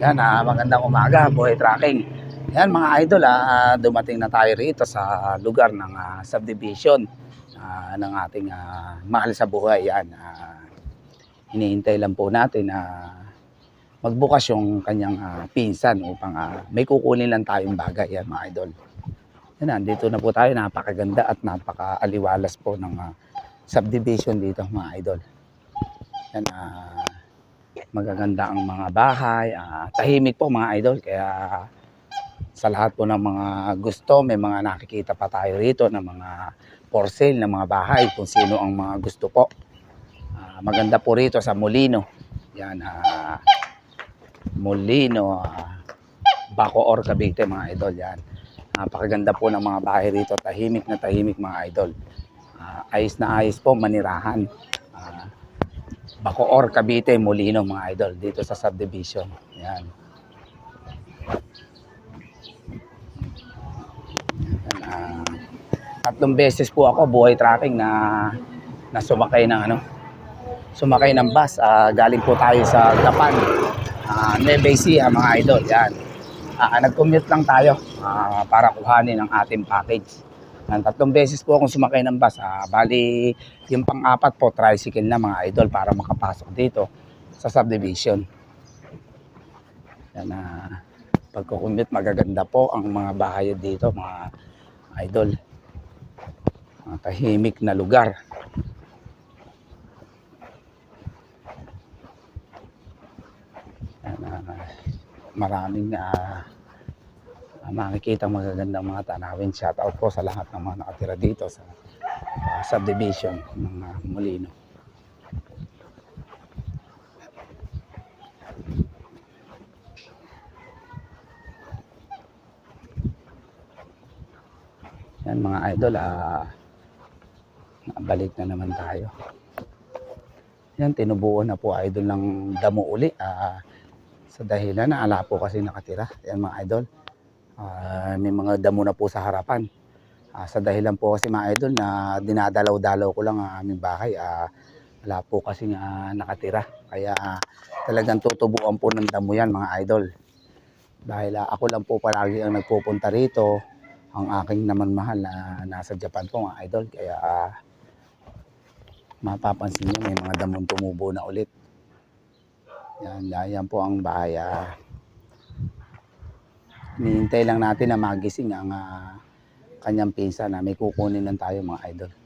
Yan, ah, magandang umaga, buhay tracking. Yan mga idol, ah, dumating na tayo rito sa lugar ng ah, subdivision ah, ng ating ah, mahal sa buhay. Yan, ah, hinihintay lang po natin na magbukas yung kanyang ah, pinsan upang ah, may kukunin lang tayong bagay. Yan mga idol. Yan, nandito na po tayo, napakaganda at napakaaliwalas po ng ah, subdivision dito mga idol. Yan, ah, magaganda ang mga bahay, ah, tahimik po mga idol. Kaya sa lahat po ng mga gusto, may mga nakikita pa tayo rito ng mga for sale ng mga bahay kung sino ang mga gusto po. Ah, maganda po rito sa Molino. Yan, ah, Molino, ah, Bacoor, Cavite mga idol. Yan. Napakaganda po ng mga bahay rito. Tahimik na tahimik mga idol. Ah, ayos na ayos po, manirahan. Ah, Bacoor, Cavite, Molino mga idol dito sa subdivision. Yan. Yan, ah, tatlong beses po ako buhay tracking na na sumakay ng ano sumakay ng bus Ah, galing po tayo sa Japan uh, Nueva mga idol yan Ah, nag-commute lang tayo ah, para kuhanin ang ating package ang tatlong beses po akong sumakay ng bus Ah, bali yung pang-apat po tricycle na mga idol para makapasok dito sa subdivision. Yan na pagko-commute magaganda po ang mga bahay dito mga idol. Mga tahimik na lugar. Yan, ah, maraming uh, makikita magagandang mga tanawin shout out po sa lahat ng mga nakatira dito sa ah, subdivision ng ah, Molino Yan mga idol, ah, balik na naman tayo. Yan, tinubuo na po idol ng damo uli. Ah, sa dahilan na ala po kasi nakatira. Yan mga idol. Ah, may mga damo na po sa harapan. Ah, sa dahilan po kasi mga idol na dinadalaw-dalaw ko lang ang aming bahay. Ah, wala po kasi nga nakatira. Kaya ah, talagang tutubuan po ng damo yan mga idol. Dahil ah, ako lang po palagi ang nagpupunta rito ang aking naman mahal na nasa Japan po mga idol. Kaya ah, mapapansin nyo may mga damon tumubo na ulit. Yan, yan po ang bahay. ah. Hinihintay lang natin na magising ang ah, kanyang pinsa na may kukunin lang tayo mga idol.